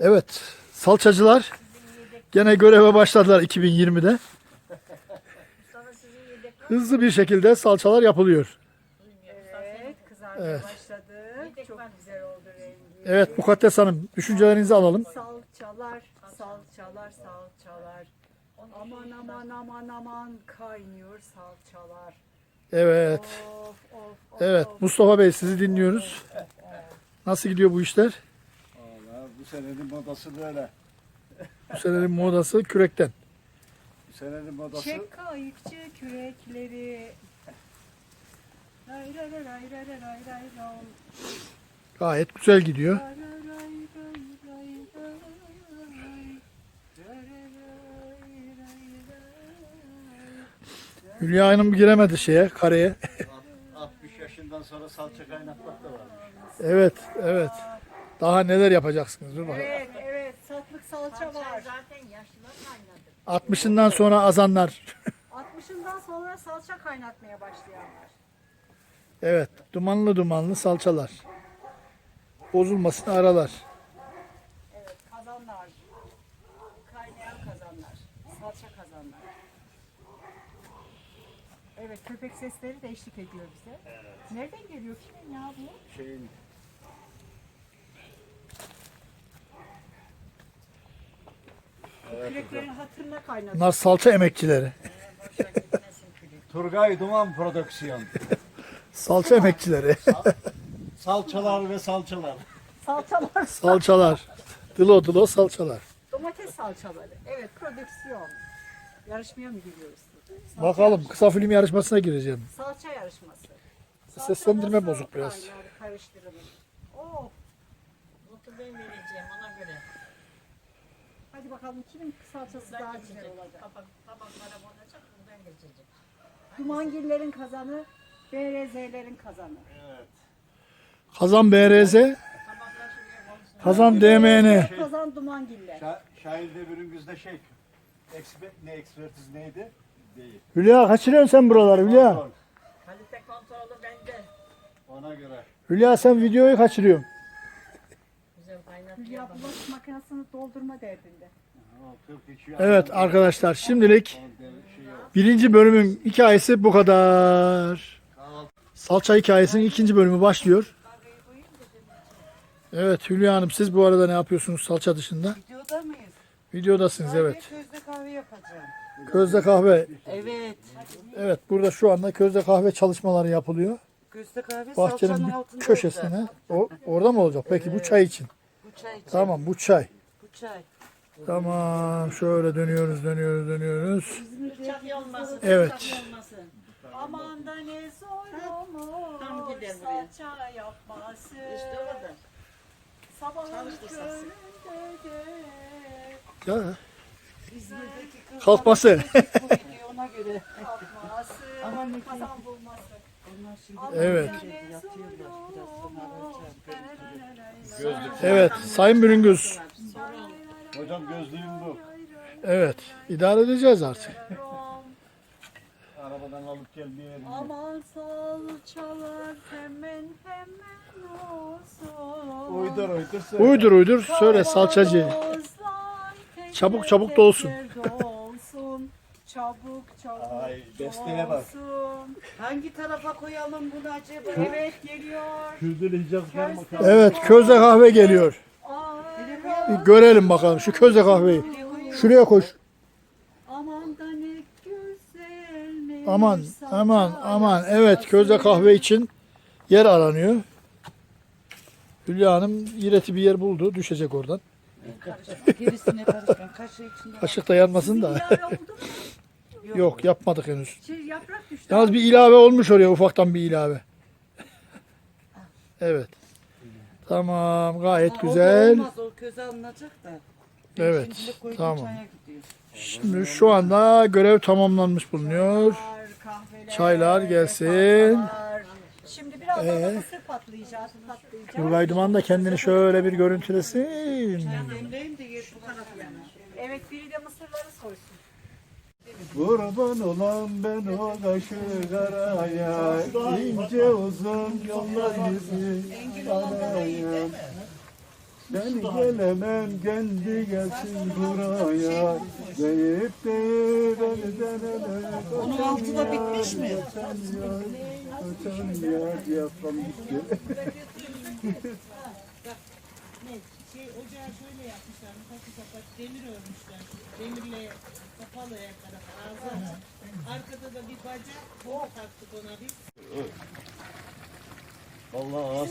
Evet, salçacılar gene göreve başladılar 2020'de. Hızlı bir şekilde salçalar yapılıyor. Evet, kızarmaya Evet. başladı. Çok güzel oldu rengi. Evet, Mukaddes Hanım düşüncelerinizi alalım. Salçalar, salçalar, salçalar. Aman aman aman aman kaynıyor salçalar. Evet, Of of of. evet of. Mustafa Bey sizi dinliyoruz. Nasıl gidiyor bu işler? Bu senenin modası böyle. Bu senenin modası kürekten. Bu senenin modası... Çek kayıkçı kürekleri. Ray ray ray ray ray ray ray ray. Gayet güzel gidiyor. Hülya Hanım giremedi şeye, kareye. 60 yaşından sonra salça kaynatmak da varmış. evet, evet. Daha neler yapacaksınız? Dur bakalım. Evet evet satlık salça var. Zaten yaşlılar kaynadı. 60'ından sonra azanlar. 60'ından sonra salça kaynatmaya başlayanlar. Evet, dumanlı dumanlı salçalar. Bozulmasın aralar. Evet kazanlar. Kaynayan kazanlar. Salça kazanlar. Evet köpek sesleri de eşlik ediyor bize. Nereden geliyor kimin ya bu? Şeyin Küreklerin hatırına kaynatıyor. Bunlar salça emekçileri. Turgay Duman Prodüksiyon. Salça emekçileri. Salçalar ve salçalar. Salçalar. Salçalar. Dılo dılo salçalar. Domates salçaları. Evet prodüksiyon. Yarışmaya mı giriyoruz? Salça Bakalım yarışması. kısa film yarışmasına gireceğim. Salça yarışması. Seslendirme Salça bozuk nasıl biraz. kaynar, Karıştırılır. Oo, Notu ben vereceğim. Hadi bakalım kimin Ben daha güzel olacak. Tabak, tabaklara konacak buradan geçecek. Dumangillerin kazanı, BRZ'lerin kazanı. Kazan BRZ. Kazan DMN. Kazan Dumangiller. Şa Şahin Demir'in şey eksper ne ekspertiz neydi? Değil. Hülya kaçırıyorsun sen buraları Hülya. Kontrol. Kalite kontrolü bende. Ona göre. Hülya sen videoyu kaçırıyorsun. Güzel kaynatıyor Hülya bulaşık makinesini doldurma derdinde. O 43 Evet arkadaşlar şimdilik birinci bölümün hikayesi bu kadar. Salça hikayesinin ikinci bölümü başlıyor. Evet Hülya Hanım siz bu arada ne yapıyorsunuz salça dışında? Videoda mıyız? Videodasınız evet. Közde kahve yapacağım. Közde kahve. Evet. Evet burada şu anda közde kahve çalışmaları yapılıyor. Közde kahve Bahçenin salçanın altında köşesine. olacak. O, orada mı olacak? Peki bu çay için. Bu çay için. Tamam bu çay. Bu çay. Tamam şöyle dönüyoruz dönüyoruz dönüyoruz. Evet. Aman da ne zor olur salça yapması. İşte orada. Sabahın de. Kalkması. Ona göre. Kalkması. Ne. Evet. Evet, Sayın Müringöz. Hocam gözlüğüm bu. Evet idare edeceğiz artık. Arabadan alıp gelmeye Aman salçalar hemen hemen olsun. Uydur uydur söyle. Uydur uydur söyle salçacı. Çabuk çabuk dolsun. Çabuk çabuk Ay, desteğe bak. Hangi tarafa koyalım bunu acaba? Evet geliyor. Bakalım. Evet közde kahve geliyor. Bir görelim bakalım şu közde kahveyi. Şuraya koş. aman da ne güzel. ne Aman aman aman. Evet közde kahve için yer aranıyor. Hülya Hanım ireti bir yer buldu. Düşecek oradan. Gerisine karışmayın. Kaşığı içinde. Kaşık da yanmasın da. İlave oldu mu? Yok yapmadık henüz. Şey, yaprak düştü. Yalnız bir ilave olmuş oraya ufaktan bir ilave. Evet. Tamam gayet güzel. Olmaz köze alınacak da. Evet, tamam. çaya gidiyor. Şimdi şu anda görev tamamlanmış bulunuyor. kahveler, Çaylar gelsin. salçalar. Şimdi birazdan Ee? da mısır patlayacağız. patlayacak. Turgay Duman da kendini şöyle bir görüntülesin. Demleyin de yer bu tarafı yani. Evet biri de mısırları soysun. Kurban olan ben o kaşı karaya ince uzun yollar yüzü araya. Ben gelemem kendi gelsin buraya Deyip deyip elden ele Onun altı da bitmiş mi? Öten yar Diyafram gitti Şey ocağı şöyle yapmışlar. Kapat kapat demir örmüşler. Demirle kapalı tarafa ağzı açık. Arkada da bir bacak. Bol taktık ona biz. Allah